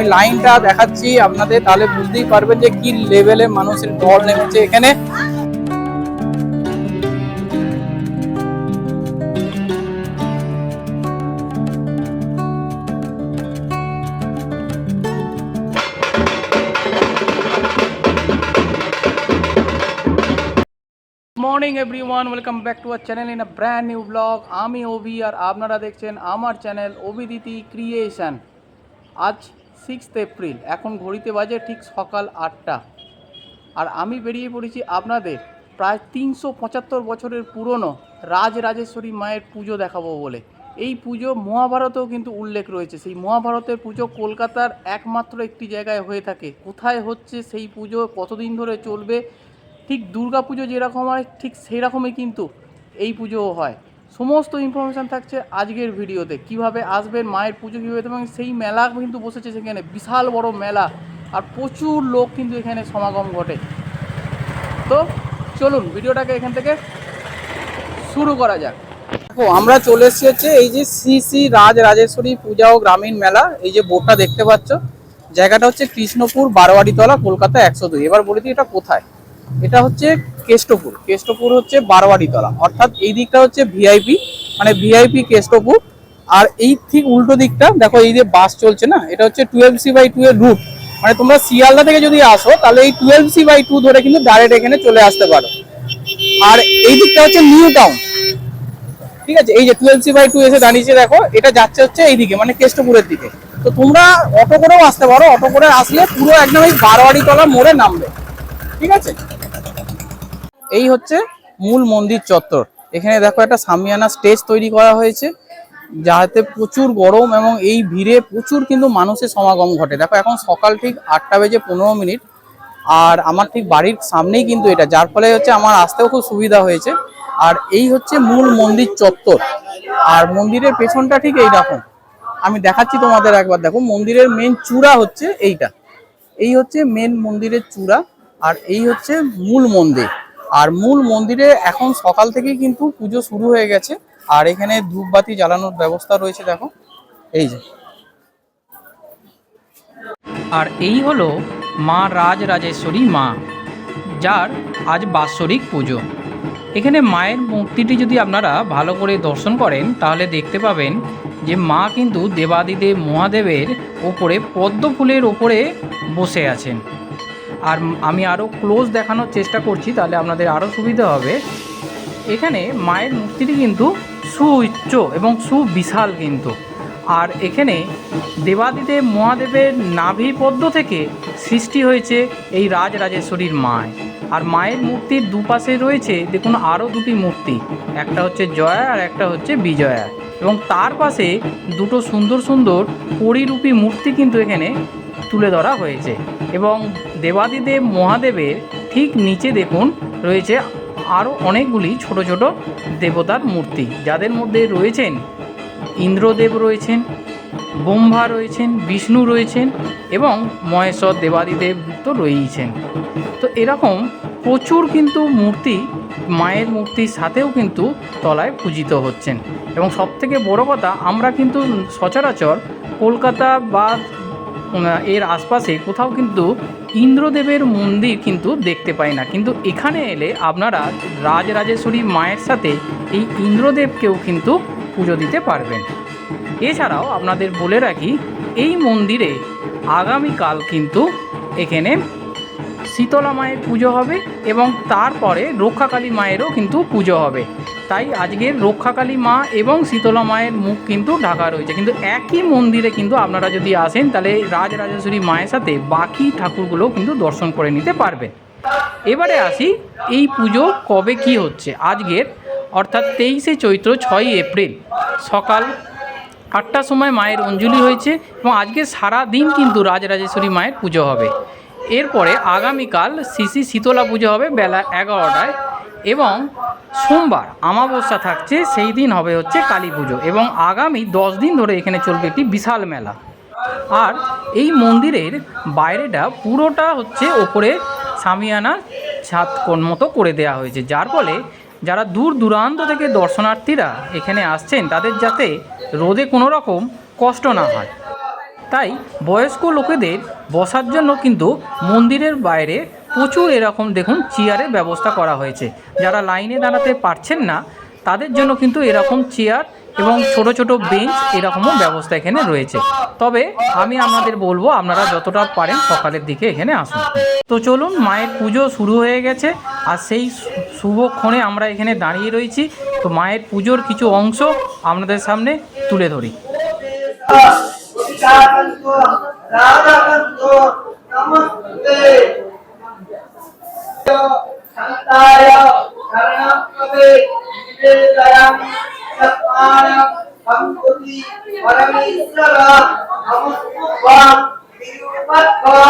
আমি লাইনটা দেখাচ্ছি, আপনাদের তাহলে বুঝতেই পারবেন যে কি লেভেলে মানুষের ঢল নেমেছে এখানে। Morning everyone welcome back to our channel in a brand new blog আমি ওভি আর আপনারা দেখছেন আমার চ্যানেল অভিদিতি ক্রিয়েশন আজ সিক্সথ এপ্রিল, এখন ঘড়িতে বাজে ঠিক সকাল আটটা। আর আমি বেরিয়ে পড়েছি আপনাদের প্রায় তিনশো পঁচাত্তর বছরের পুরনো রাজরাজেশ্বরী মায়ের পুজো দেখাবো বলে। এই পুজো মহাভারতেও কিন্তু উল্লেখ রয়েছে। সেই মহাভারতের পুজো কলকাতার একমাত্র একটি জায়গায় হয়ে থাকে। কোথায় হচ্ছে সেই পুজো, কতদিন ধরে চলবে, ঠিক দুর্গা পুজো যেরকম হয়, ঠিক সেই রকমই কিন্তু এই পুজোও হয়। সমস্ত ইনফরমেশান থাকছে আজকের ভিডিওতে। কীভাবে আসবেন, মায়ের পুজো কীভাবে, এবং সেই মেলা কিন্তু বসেছে সেখানে। বিশাল বড় মেলা, আর প্রচুর লোক কিন্তু এখানে সমাগম ঘটে। তো চলুন, ভিডিওটাকে এখান থেকে শুরু করা যাক। দেখো, আমরা চলে এসেছি হচ্ছে এই যে শ্রী শ্রী রাজ রাজেশ্বরী পূজা ও গ্রামীণ মেলা। এই যে বোর্ডটা দেখতে পাচ্ছ, জায়গাটা হচ্ছে কৃষ্ণপুর বারোয়ারিতলা কলকাতা একশো দুই। এবার বলে দিই, এটা কোথায়? এটা হচ্ছে কেষ্টপুর। কেষ্টপুর হচ্ছে বারোয়ারিতলা অর্থাৎ এই দিকটা হচ্ছে ভিআইপি মানে ভিআইপি কেষ্টপুর। আর এই ঠিক উল্টো দিকটা, দেখো এই যে বাস চলছে না, এটা হচ্ছে টুয়েলভ সি বাই টু এর রুট মানে তোমরা শিয়ালদা থেকে যদি আসো, তাহলে এই টুয়েলভ সি বাই টু ধরে কিন্তু ডাইরেক্ট এখানে চলে আসতে পারো। আর এই দিকটা হচ্ছে নিউ টাউন। ঠিক আছে? এই যে টুয়েলভ সি বাই টু এসে দাঁড়িয়েছে, দেখো, এটা যাচ্ছে হচ্ছে এইদিকে মানে কেষ্টপুরের দিকে। তো তোমরা অটো করেও আসতে পারো, অটো করে আসলে পুরো একদম এই বারোয়ারি তলা মোড়ে নামবে। ঠিক আছে? এই হচ্ছে মূল মন্দির চত্বর। এখানে দেখো একটা সামিয়ানা স্টেজ তৈরি করা হয়েছে, যাতে প্রচুর গরম এবং এই ভিড়ে প্রচুর কিন্তু মানুষের সমাগম ঘটে। দেখো এখন সকাল ঠিক আটটা বেজে পনেরো মিনিট, আর আমার ঠিক বাড়ির সামনেই কিন্তু এটা, যার ফলে হচ্ছে আমার আসতেও খুব সুবিধা হয়েছে। আর এই হচ্ছে মূল মন্দির চত্বর। আর মন্দিরের পেছনটা ঠিক এই রকম আমি দেখাচ্ছি তোমাদের একবার, দেখো মন্দিরের মেন চূড়া হচ্ছে এইটা। এই হচ্ছে মেন মন্দিরের চূড়া, আর এই হচ্ছে মূল মন্দির। আর মূল মন্দিরে এখন সকাল থেকেই কিন্তু পুজো শুরু হয়ে গেছে। আর এখানে ধূপবাতি জ্বালানোর ব্যবস্থা রয়েছে, দেখো। এই যে। আর এই হলো মা রাজরাজেশ্বরী মা, যার আজ বাৎসরিক পুজো। এখানে মায়ের মূর্তিটি যদি আপনারা ভালো করে দর্শন করেন, তাহলে দেখতে পাবেন যে মা কিন্তু দেবাদিদেব মহাদেবের ওপরে পদ্ম ফুলের ওপরে বসে আছেন। আর আমি আরও ক্লোজ দেখানোর চেষ্টা করছি, তাহলে আপনাদের আরও সুবিধা হবে। এখানে মায়ের মূর্তিটি কিন্তু সুউচ্চ এবং সুবিশাল কিন্তু। আর এখানে দেবাদিদেব মহাদেবের নাভি পদ্ম থেকে সৃষ্টি হয়েছে এই রাজরাজেশ্বরীর মায়। আর মায়ের মূর্তির দুপাশে রয়েছে, দেখুন আরও দুটি মূর্তি। একটা হচ্ছে জয়া আর একটা হচ্ছে বিজয়া। এবং তার পাশে দুটো সুন্দর সুন্দর পরিরূপী মূর্তি কিন্তু এখানে তুলে ধরা হয়েছে। এবং দেবাদিদেব মহাদেবের ঠিক নিচে দেখুন রয়েছে আরও অনেকগুলি ছোট ছোট দেবতার মূর্তি। যাদের মধ্যে রয়েছেন ইন্দ্রদেব রয়েছেন, ব্রহ্মা রয়েছেন, বিষ্ণু রয়েছেন এবং মহেশ্বর দেবাদিদেব তো রয়েইছেন। তো এরকম প্রচুর কিন্তু মূর্তি, মায়ের মূর্তির সাথেও কিন্তু তলায় পূজিত হচ্ছেন। এবং সবথেকে বড় কথা, আমরা কিন্তু সচরাচর কলকাতা বা এর আশপাশে কোথাও কিন্তু ইন্দ্রদেবের মন্দির কিন্তু দেখতে পাই না। কিন্তু এখানে এলে আপনারা রাজরাজেশ্বরী মায়ের সাথে এই ইন্দ্রদেবকেও কিন্তু পুজো দিতে পারবেন। এছাড়াও আপনাদের বলে রাখি, এই মন্দিরে আগামীকাল কিন্তু এখানে শীতলা মায়ের পুজো হবে এবং তারপরে রক্ষাকালী মায়েরও কিন্তু পুজো হবে। তাই আজকের রক্ষাকালী মা এবং শীতলা মায়ের মুখ কিন্তু ঢাকা রয়েছে। কিন্তু একই মন্দিরে কিন্তু আপনারা যদি আসেন, তাহলে রাজরাজেশ্বরী মায়ের সাথে বাকি ঠাকুরগুলো কিন্তু দর্শন করে নিতে পারবেন। এবারে আসি, এই পুজো কবে কি হচ্ছে? আজকের, অর্থাৎ তেইশে চৈত্র ছয়ই এপ্রিল, সকাল আটটার সময় মায়ের অঞ্জলি হয়েছে এবং আজকে সারা দিন কিন্তু রাজরাজেশ্বরী মায়ের পুজো হবে। এরপরে আগামীকাল শিশি শীতলা পুজো হবে বেলা এগারোটায় এবং সোমবার আমাবস্যা থাকছে, সেই দিন হবে হচ্ছে কালী পুজো এবং আগামী দশ দিন ধরে এখানে চলবে একটি বিশাল মেলা। আর এই মন্দিরের বাইরেটা পুরোটা হচ্ছে ওপরে সামিয়ানা ছাদ মতো করে দেওয়া হয়েছে। যার ফলে যারা দূর দূরান্ত থেকে দর্শনার্থীরা এখানে আসছেন, তাদের যাতে রোদে কোনো রকম কষ্ট না হয়। তাই বয়স্ক লোকেদের বসার জন্য কিন্তু মন্দিরের বাইরে প্রচুর এরকম দেখুন চেয়ারের ব্যবস্থা করা হয়েছে। যারা লাইনে দাঁড়াতে পারছেন না, তাদের জন্য কিন্তু এরকম চেয়ার এবং ছোট ছোট বেঞ্চ এরকমও ব্যবস্থা এখানে রয়েছে। তবে আমি আপনাদের বলব, আপনারা যতটা পারেন সকালের দিকে এখানে আসুন। তো চলুন, মায়ের পুজো শুরু হয়ে গেছে। আর সেই শুভক্ষণে আমরা এখানে দাঁড়িয়ে রয়েছি। তো মায়ের পুজোর কিছু অংশ আপনাদের সামনে তুলে ধরি। शिकारंतो राधावंतो नमस्ते। संताय शरणापदे निवेदयाम सत्मान भंकुति परमेश्वर नमस्तुभा तिरुपत्वा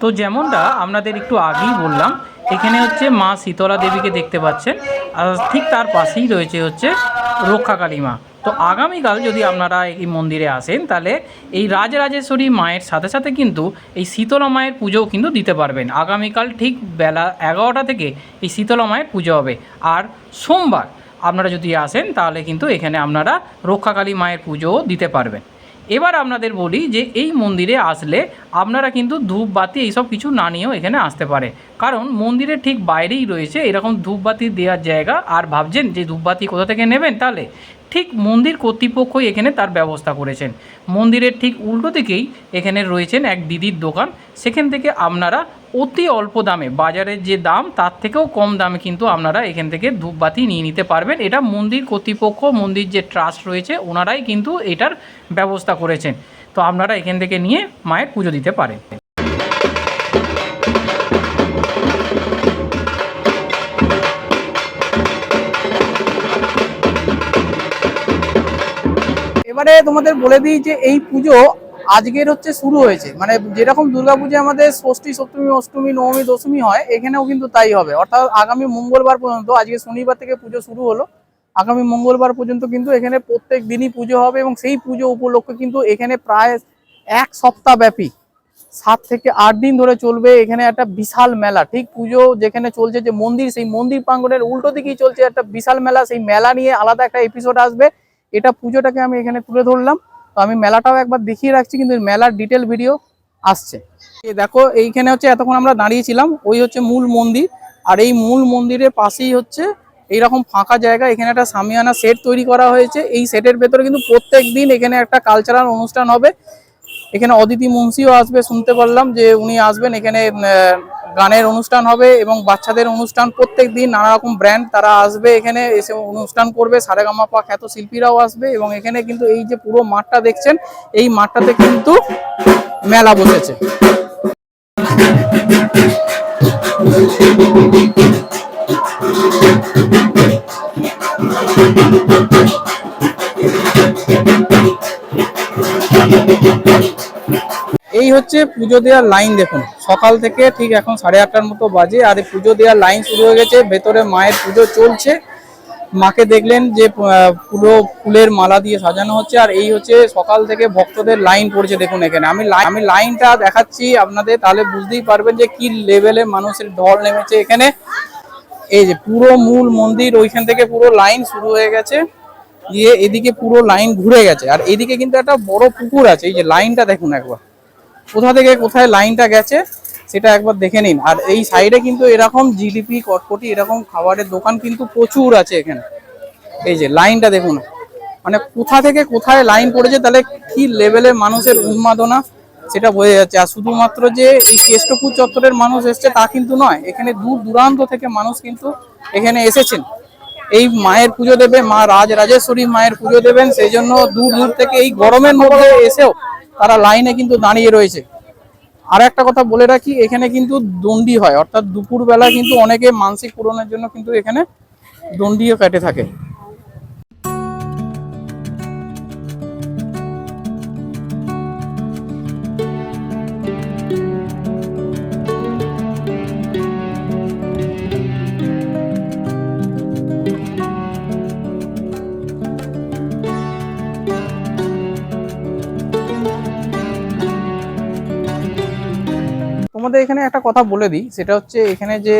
তো যেমনটা আপনাদের একটু আগেই বললাম, এখানে হচ্ছে মা শীতলা দেবীকে দেখতে পাচ্ছেন, আর ঠিক তার পাশেই রয়েছে হচ্ছে রক্ষাকালী মা। তো আগামীকাল যদি আপনারা এই মন্দিরে আসেন তাহলে এই রাজরাজেশ্বরী মায়ের সাথে সাথে কিন্তু এই শীতলা মায়ের পুজোও কিন্তু দিতে পারবেন। আগামীকাল ঠিক বেলা এগারোটা থেকে এই শীতলা মায়ের পুজো হবে। আর সোমবার আপনারা যদি আসেন তাহলে কিন্তু এখানে আপনারা রক্ষাকালী মায়ের পুজোও দিতে পারবেন। এবার আপনাদের বলি যে এই মন্দিরে আসলে আপনারা কিন্তু ধূপ বাতি এইসব কিছু না নিয়েও এখানে আসতে পারে। কারণ মন্দিরের ঠিক বাইরেই রয়েছে এরকম ধূপবাতি দেওয়ার জায়গা আর ভাবছেন যে ধূপবাতি কোথা থেকে নেবেন তাহলে? ঠিক মন্দির কর্তৃপক্ষই এখানে তার ব্যবস্থা করেছেন। মন্দিরের ঠিক উল্টো দিকেই এখানে রয়েছেন এক দিদির দোকান। সেখান থেকে আপনারা অতি অল্প দামে। বাজারের যে দাম, তার থেকেও কম দামে কিন্তু আপনারা এখান থেকে ধূপবাতি নিয়ে নিতে পারবেন। এটা মন্দির কর্তৃপক্ষ, মন্দির যে ট্রাস্ট রয়েছে, ওনারাই কিন্তু এটার ব্যবস্থা করেছেন। তো আপনারা এখান থেকে নিয়ে মায়ের পুজো দিতে পারেন। এবারে তোমাদের বলে দিই যে এই পুজো আজকের হচ্ছে শুরু হয়েছে। মানে যেরকম দুর্গাপুজো আমাদের ষষ্ঠী, সপ্তমী, অষ্টমী, নবমী, দশমী হয়, এখানেও কিন্তু তাই হবে। অর্থাৎ আগামী মঙ্গলবার পর্যন্ত, আজকে শনিবার থেকে পুজো শুরু হলো, আগামী মঙ্গলবার পর্যন্ত কিন্তু এখানে প্রত্যেক দিনই পুজো হবে এবং সেই পুজো উপলক্ষে কিন্তু এখানে প্রায় এক সপ্তাহ ব্যাপী, সাত থেকে আট দিন ধরে চলবে এখানে একটা বিশাল মেলা। ঠিক পুজো যেখানে চলছে যে মন্দির, সেই মন্দির প্রাঙ্গণের উল্টো দিকেই চলছে একটা বিশাল মেলা। সেই মেলা নিয়ে আলাদা একটা এপিসোড আসবে। এটা পুজোটাকে আমি এখানে তুলে ধরলাম। তো আমি মেলাটাও একবার দেখিয়ে রাখছি, কিন্তু মেলার ডিটেল ভিডিও আসছে। দেখো, এইখানে হচ্ছে এতক্ষণ আমরা দাঁড়িয়েছিলাম, ওই হচ্ছে মূল মন্দির, আর এই মূল মন্দিরের পাশেই হচ্ছে এইরকম ফাঁকা জায়গা, এখানে একটা সামিয়ানা সেট তৈরি করা হয়েছে। এই সেটের ভেতরে কিন্তু প্রত্যেক দিন এখানে একটা কালচারাল অনুষ্ঠান হবে। এখানে অদিতি মুন্সিও আসবে, শুনতে পারলাম যে উনি আসবেন, এখানে গানের অনুষ্ঠান হবে এবং বাচ্চাদের অনুষ্ঠান প্রত্যেক দিন নানা রকম ব্র্যান্ড তারা আসবে এখানে, এসে অনুষ্ঠান করবে। সারেগামাপা খ্যাত শিল্পীরাও আসবে এবং এখানে কিন্তু এই যে পুরো মাঠটা দেখছেন, এই মাঠটাতে কিন্তু মেলা বসেছে। এই হচ্ছে পুজো দেওয়ার লাইন দেখুন। সকাল থেকে ঠিক এখন সাড়ে আটটার মতো বাজে আর পুজো দেওয়ার লাইন শুরু হয়ে গেছে। ভেতরে মায়ের পুজো চলছে। মাকে দেখলেন যে পুরো ফুলের মালা দিয়ে সাজানো হচ্ছে আর এই হচ্ছে সকাল থেকে ভক্তদের লাইন পড়ছে দেখুন এখানে। আমি আমি লাইনটা দেখাচ্ছি আপনাদের, তাহলে বুঝতেই পারবেন যে কি লেভেলে মানুষের ঢল নেমেছে এখানে। এই যে পুরো মূল মন্দির, ওইখান থেকে পুরো লাইন শুরু হয়ে গেছে। দিয়ে এদিকে পুরো লাইন ঘুরে গেছে। আর এদিকে কিন্তু একটা বড় পুকুর আছে। এই যে লাইনটা দেখুন একবার। কোথা থেকে কোথায় লাইনটা গেছে সেটা একবার দেখে নিন। আর এই সাইডে কিন্তু এরকম জিলিপি, কটকটি এরকম খাবারের দোকান কিন্তু প্রচুর আছে এখানে। এই যে লাইনটা দেখুন। মানে কোথা থেকে কোথায় লাইন পড়েছে তাহলে কি লেভেলের মানুষের উন্মাদনা সেটা বোঝা যাচ্ছে। আর শুধুমাত্র যে এই কেষ্টপুর চত্বরের মানুষ এসছে তা কিন্তু নয়, এখানে দূর দূরান্ত থেকে মানুষ কিন্তু এখানে এসেছেন। এই মায়ের পুজো দেবে মা রাজ রাজেশ্বরী মায়ের পুজো দেবেন, সেই জন্য দূর দূর থেকে এই গরমের মধ্যে এসেও তারা লাইনে কিন্তু দাঁড়িয়ে রয়েছে। আর একটা কথা বলে রাখি, এখানে কিন্তু দণ্ডি হয়। অর্থাৎ দুপুরবেলা কিন্তু অনেকে মানসিক পূরণের জন্য কিন্তু এখানে দণ্ডিও কেটে থাকে। তোমাদের এখানে একটা কথা বলে দিই, সেটা হচ্ছে এখানে যে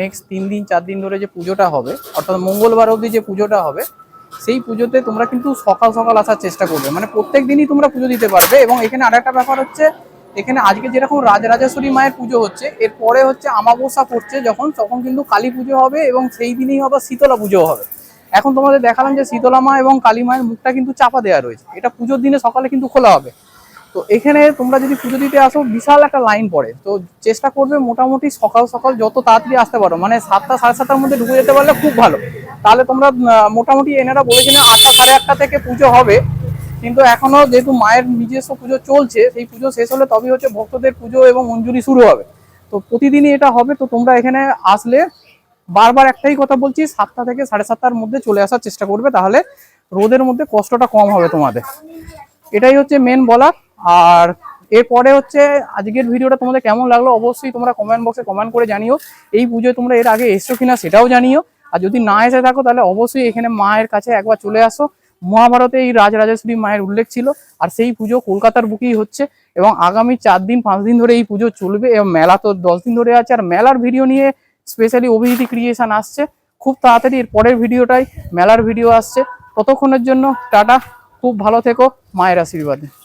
নেক্সট তিন দিন, চার দিন ধরে যে পুজোটা হবে, অর্থাৎ মঙ্গলবার অবধি যে পুজোটা হবে, সেই পুজোতে তোমরা কিন্তু সকাল সকাল আসার চেষ্টা করবে। মানে প্রত্যেক দিনই তোমরা পুজো দিতে পারবে এবং এখানে আরেকটা ব্যাপার হচ্ছে, এখানে আজকে যেরকম রাজরাজেশ্বরী মায়ের পুজো হচ্ছে এরপরে হচ্ছে আমাবস্যা পড়ছে যখন, তখন কিন্তু কালী পুজো হবে এবং সেই দিনই হবে শীতলা পুজো হবে। এখন তোমাদের দেখালাম যে শীতলা মা এবং কালী মায়ের মুখটা কিন্তু চাপা দেওয়া রয়েছে। এটা পুজোর দিনে সকালে কিন্তু খোলা হবে। তো এখানে তোমরা যদি পুজো দিতে আসো, বিশাল একটা লাইন পড়ে। তো চেষ্টা করবে মোটামুটি সকাল সকাল যত তাড়াতাড়ি আসতে পারো মানে সাতটা, সাড়ে সাতটার মধ্যে ঢুকে যেতে পারলে খুব ভালো। তাহলে তোমরা মোটামুটি এনারা বলেছেন আটটা, সাড়ে আটটা থেকে পুজো হবে। কিন্তু এখনও যেহেতু মায়ের নিজস্ব পুজো চলছে, সেই পুজো শেষ হলে তবেই হচ্ছে ভক্তদের পুজো এবং মঞ্জুরি শুরু হবে। তো প্রতিদিনই এটা হবে, তো তোমরা এখানে আসলে বারবার একটাই কথা বলছি, সাতটা থেকে সাড়ে সাতটার মধ্যে চলে আসার চেষ্টা করবে, তাহলে রোদের মধ্যে কষ্টটা কম হবে তোমাদের। এটাই হচ্ছে মেন বলার। আর এরপরে হচ্ছে আজকের ভিডিওটা তোমাদের কেমন লাগল অবশ্যই তোমরা কমেন্ট বক্সে কমেন্ট করে জানিও। এই পুজোয় তোমরা এর আগে এসছো কিনা সেটাও জানিও। আর যদি না এসে থাকো তাহলে অবশ্যই এখানে মায়ের কাছে একবার চলে আসো। মহাভারতে এই রাজরাজেশ্বরী মায়ের উল্লেখ ছিল। আর সেই পুজো কলকাতার বুকেই হচ্ছে এবং আগামী চার দিন, পাঁচ দিন ধরে এই পুজো চলবে এবং মেলা তো দশ দিন ধরে আছে। আর মেলার ভিডিও নিয়ে স্পেশালি অভিজিৎ ক্রিয়েশন আসছে। খুব তাড়াতাড়ি এর পরের ভিডিওটাই মেলার ভিডিও আসছে। ততক্ষণের জন্য টাটা। খুব ভালো থেকো। মায়ের আশীর্বাদে।